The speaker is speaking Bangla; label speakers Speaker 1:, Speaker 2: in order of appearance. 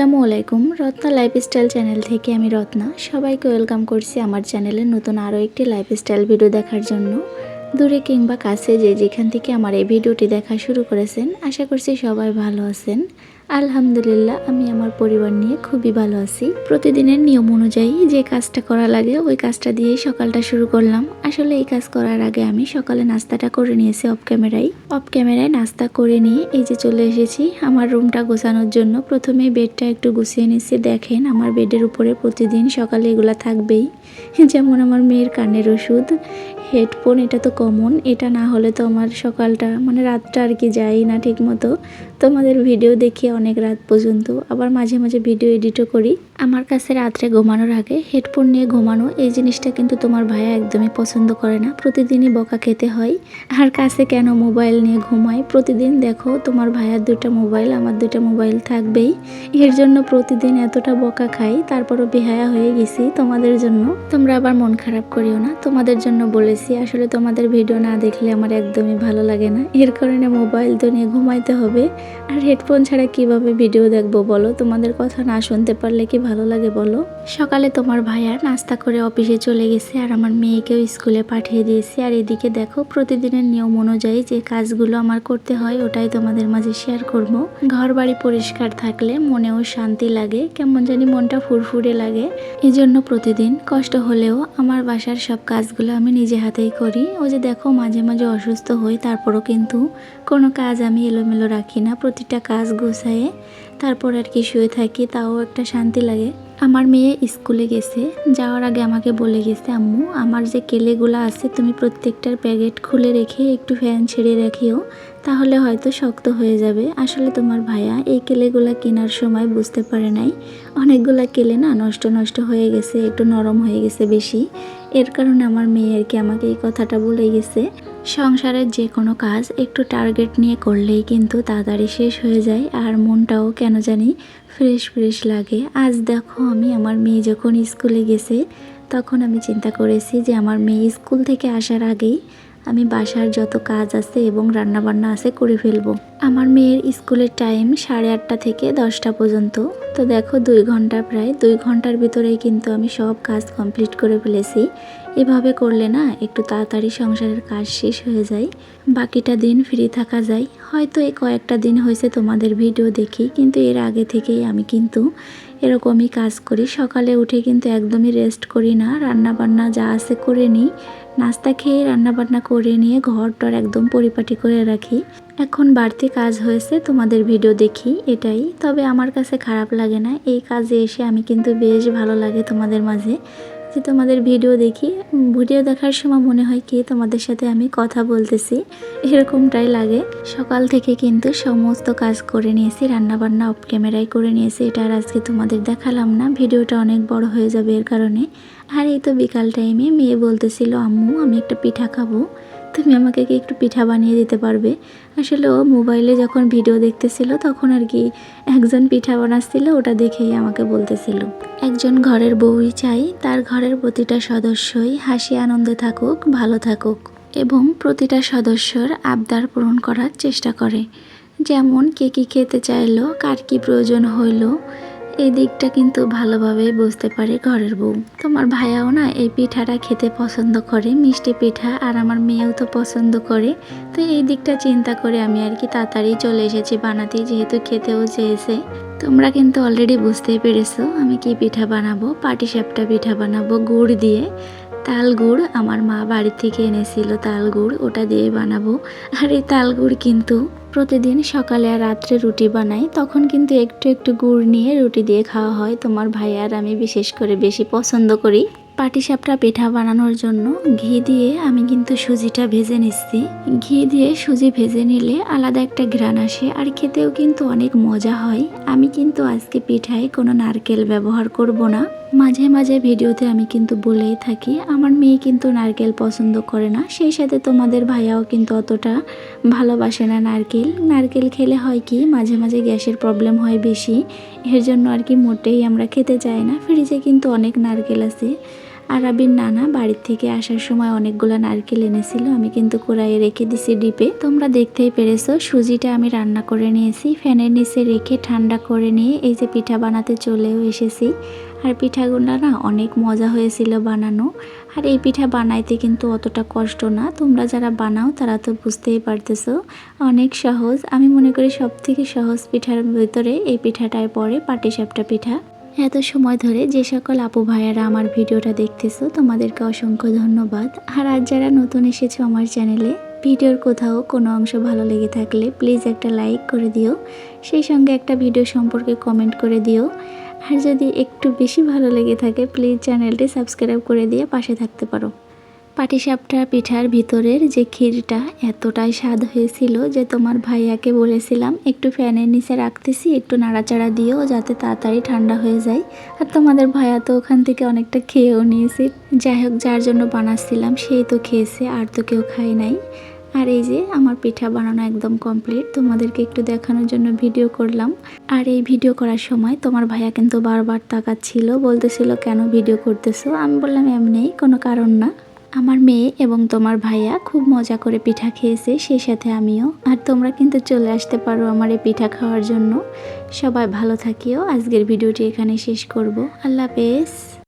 Speaker 1: আসসালামু আলাইকুম। রত্না লাইফস্টাইল চ্যানেল থেকে আমি রত্না। সবাইকে ওয়েলকাম করছি আমার চ্যানেলে নতুন আরও একটি লাইফস্টাইল ভিডিও দেখার জন্য। দূরে কিংবা কাছে যে যেখান থেকে আমার এই ভিডিওটি দেখা শুরু করেছেন, আশা করছি সবাই ভালো আছেন। আলহামদুলিল্লাহ, আমি আমার পরিবার নিয়ে খুবই ভালো আছি। প্রতিদিনের নিয়ম অনুযায়ী যে কাজটা করা লাগে, ওই কাজটা দিয়েই সকালটা শুরু করলাম। আসলে এই কাজ করার আগে আমি সকালে নাস্তাটা করে নিয়েছি অফ ক্যামেরায় অফ ক্যামেরায় নাস্তা করে নিয়ে এই যে চলে এসেছি আমার রুমটা গোছানোর জন্য। প্রথমে বেডটা একটু গুছিয়ে নিচ্ছি। দেখেন আমার বেডের উপরে প্রতিদিন সকালে এগুলা থাকবেই। যেমন আমার মেয়ের কানের ওষুধ, হেডফোন, এটা তো কমন এটা না হলে তো আমার সকালটা মানে রাতটা আর কি যাই না ঠিক মতো তোমাদের ভিডিও দেখি অনেক রাত পর্যন্ত আবার মাঝে মাঝে ভিডিও এডিটও করি। আমার কাছে রাত্রে ঘুমানোর আগে হেডফোন নিয়ে ঘুমানো, এই জিনিসটা কিন্তু তোমার ভাইয়া একদমই পছন্দ করে না। প্রতিদিনই বকা খেতে হয়। আর কাছে কেন মোবাইল নিয়ে ঘুমাই প্রতিদিন দেখো, তোমার ভাইয়ার দুইটা মোবাইল, আমার দুইটা মোবাইল থাকবেই। এর জন্য প্রতিদিন এতটা বকা খাই, তারপরও বেহায়া হয়ে গেছি তোমাদের জন্য। তোমরা আবার মন খারাপ করিও না। তোমাদের জন্য বলেছি, আসলে তোমাদের ভিডিও না দেখলে আমার একদমই ভালো লাগে না। এর কারণে মোবাইল তো নিয়ে ঘুমাইতে হবে। আর হেডফোন ছাড়া কীভাবে ভিডিও দেখব বলো? তোমাদের কথা না শুনতে পারলে কি ভালো লাগে বলো? সকালে তোমার ভাইয়ার নাস্তা করে অফিসে চলে গেছে আর আমার মেয়েকেও স্কুলে পাঠিয়ে দিয়েছি। আর এদিকে দেখো, প্রতিদিনের নিয়ম অনুযায়ী যে কাজগুলো আমার করতে হয়, ওটাই তোমাদের মাঝে শেয়ার করব। ঘর বাড়ি পরিষ্কার থাকলে মনেও শান্তি লাগে, কেমন জানি মনটা ফুরফুরে লাগে। এই জন্য প্রতিদিন কষ্ট হলেও আমার বাসার সব কাজগুলো আমি নিজে হাতেই করি। ও যে দেখো, মাঝে মাঝে অসুস্থ হই, তারপরও কিন্তু কোনো কাজ আমি এলোমেলো রাখি না। প্রতিটা কাজ গুছায়ে তারপর আর কি শুয়ে থাকি, তাও একটা শান্তি লাগে। আমার মেয়ে স্কুলে গেছে, যাওয়ার আগে আমাকে বলে গেছে, আম্মু, আমার যে কেলেগুলো আছে, তুমি প্রত্যেকটার প্যাকেট খুলে রেখে একটু ফ্যান ছেড়ে রাখিও। তাহলে হয়তো শক্ত হয়ে যাবে। আসলে তোমার ভাইয়া এই কেলেগুলা কেনার সময় বুঝতে পারে নাই। অনেকগুলা কেলে না নষ্ট নষ্ট হয়ে গেছে, একটু নরম হয়ে গেছে বেশি। এর কারণে আমার মেয়ে আর কি আমাকে এই কথাটা বলে গেছে। সংসারের যে কোনো কাজ একটু টার্গেট নিয়ে করলেই কিন্তু তাড়াতাড়ি শেষ হয়ে যায় আর মনটাও কেন জানি ফ্রেশ ফ্রেশ লাগে। আজ দেখো আমি আমার মেয়ে যখন স্কুলে গেছে, তখন আমি চিন্তা করেছি যে আমার মেয়ে স্কুল থেকে আসার আগেই আমি বাসার যত কাজ আছে এবং রান্নাবান্না আছে করে ফেলব। আমার মেয়ের স্কুলের টাইম সাড়ে আটটা থেকে দশটা পর্যন্ত। তো দেখো দুই ঘণ্টা প্রায়। দুই ঘণ্টার ভিতরেই কিন্তু আমি সব কাজ কমপ্লিট করে ফেলেছি। এভাবে করলে না একটু তাড়াতাড়ি সংসারের কাজ শেষ হয়ে যায়। বাকিটা দিন ফ্রি থাকা যায়। হয়তো এই কয়েকটা দিন হয়েছে তোমাদের ভিডিও দেখি, কিন্তু এর আগে থেকেই আমি কিন্তু এরকমই কাজ করি। সকালে উঠে কিন্তু একদমই রেস্ট করি না। রান্না বান্না যা আছে করে নিই। নাস্তা খেয়ে রান্না বান্না করে নিয়ে ঘর টর একদম পরিপাটি করে রাখি। এখন বাড়তি কাজ হয়েছে, তোমাদের ভিডিও দেখি, এটাই। তবে আমার কাছে খারাপ লাগে না। এই কাজে এসে আমি কিন্তু বেশ ভালো লাগে তোমাদের মাঝে। যে তোমাদের ভিডিও দেখি ভিডিও দেখার সময় মনে হয় কি তোমাদের সাথে আমি কথা বলতেছি। এরকমটাই লাগে। সকাল থেকে কিন্তু সমস্ত কাজ করে নিয়েছি, রান্নাবান্না অফ ক্যামেরায় করে নিয়েছি। এটা আর আজকে তোমাদের দেখালাম না। ভিডিওটা অনেক বড় হয়ে যাবে এর কারণে। আর এই তো বিকাল টাইমে মেয়ে বলতেছিল, আম্মু, আমি একটা পিঠা খাব। তুমি আমাকে কি একটু পিঠা বানিয়ে দিতে পারবে? আসলে ও মোবাইলে যখন ভিডিও দেখতেছিল তখন আর কি একজন পিঠা বানাচ্ছিল, ওটা দেখেই আমাকে বলতেছিল। একজন ঘরের বউই চাই, তার ঘরের প্রতিটা সদস্যই হাসি আনন্দে থাকুক, ভালো থাকুক এবং প্রতিটা সদস্যর আবদার পূরণ করার চেষ্টা করে। যেমন কে কী খেতে চাইলো, কার কী প্রয়োজন হইল এই দিকটা কিন্তু ভালোভাবে বুঝতে পারে ঘরের বউ। তোমার ভাইয়াও না এই পিঠাটা খেতে পছন্দ করে, মিষ্টি পিঠা, আর আমার মেয়েও তো পছন্দ করে। তো এই দিকটা চিন্তা করে আমি আর কি তাড়াতাড়ি চলে এসেছি বানাতে, যেহেতু খেতেও চেয়েছে। তোমরা কিন্তু অলরেডি বুঝতেই পেরেছ আমি কি পিঠা বানাবো। পাটিসাপটা পিঠা বানাবো গুড় দিয়ে। তাল গুড় আমার মা বাড়ি থেকে এনেছিল, তাল গুড় ওটা দিয়ে বানাবো। আর এই তাল গুড় কিন্তু প্রতিদিন সকালে আর রাত্রে রুটি বানাই, তখন কিন্তু একটু একটু গুড় নিয়ে রুটি দিয়ে খাওয়া হয়। তোমার ভাই আর আমি বিশেষ করে বেশি পছন্দ করি। পাটিসাপটা পিঠা বানানোর জন্য ঘি দিয়ে আমি কিন্তু সুজিটা ভেজে নিচ্ছি। ঘি দিয়ে সুজি ভেজে নিলে আলাদা একটা ঘ্রাণ আসে আর খেতেও কিন্তু অনেক মজা হয়। আমি কিন্তু আজকে পিঠায় কোনো নারকেল ব্যবহার করব না। মাঝে মাঝে ভিডিওতে আমি কিন্তু বলেই থাকি, আমার মেয়ে কিন্তু নারকেল পছন্দ করে না, সেই সাথে তোমাদের ভাইয়াও কিন্তু অতটা ভালোবাসে না নারকেল। নারকেল খেলে হয় কি, মাঝে মাঝে গ্যাসের প্রবলেম হয় বেশি, এর জন্য আর কি মোটেই আমরা খেতে চাই না। ফ্রিজে কিন্তু অনেক নারকেল আছে। আরাবির নানা বাড়ির থেকে আসার সময় অনেকগুলো নারকেল এনেছিল, আমি কিন্তু কোড়াইয়ে রেখে দিছি ডিপে। তোমরা দেখতেই পেরেছ, সুজিটা আমি রান্না করে নিয়েছি, ফ্যানের নিচে রেখে ঠান্ডা করে নিয়ে এই যে পিঠা বানাতে চলেও এসেছি। আর পিঠাগুলো না অনেক মজা হয়েছিল বানানো। আর এই পিঠা বানাইতে কিন্তু অতটা কষ্ট না, তোমরা যারা বানাও তারা তো বুঝতেই পারতেছো, অনেক সহজ। আমি মনে করি সব থেকে সহজ পিঠার ভিতরে এই পিঠাটাই পড়ে, পাটিসাপটা পিঠা। এত সময় ধরে যে সকল আপু ভাইয়ারা আমার ভিডিওটা দেখতেছো, তোমাদেরকে অসংখ্য ধন্যবাদ। আর আজ যারা নতুন এসেছ আমার চ্যানেলে, ভিডিওর কোথাও কোনো অংশ ভালো লেগে থাকলে প্লিজ একটা লাইক করে দিও, সেই সঙ্গে একটা ভিডিও সম্পর্কে কমেন্ট করে দিও। আর যদি একটু বেশি ভালো লেগে থাকে, প্লিজ চ্যানেলটি সাবস্ক্রাইব করে দিয়ে পাশে থাকতে পারো। পাটিসাপটা পিঠার ভিতরের যে ক্ষীরটা এতটাই স্বাদ হয়েছিল যে তোমার ভাইয়াকে বলেছিলাম, একটু ফ্যানের নিচে রাখতেছি, একটু নাড়াচাড়া দিও যাতে তাড়াতাড়ি ঠান্ডা হয়ে যায়। আর তোমাদের ভাইয়া তো ওখান থেকে অনেকটা খেয়েও নিয়েছে। যাই হোক, যার জন্য বানাচ্ছিলাম সেই তো খেয়েছে, আর তো কেউ খায় নাই। আর এই যে আমার পিঠা বানানো একদম কমপ্লিট তোমাদেরকে একটু দেখানোর জন্য ভিডিও করলাম। আর এই ভিডিও করার সময় তোমার ভাইয়া কিন্তু বারবার তাকাচ্ছিল, বলতেছিল, কেন ভিডিও করতেছো? আমি বললাম, এমনি, কোনো কারণ না। আমার মেয়ে এবং তোমার ভাইয়া খুব মজা করে পিঠা খেয়েছে সেই সাথে আমিও। আর তোমরা কিন্তু চলে আসতে পারো আমার এই পিঠা খাওয়ার জন্য। সবাই ভালো থাকিও। আজকের ভিডিওটি এখানে শেষ করব। আল্লাহ হাফেজ।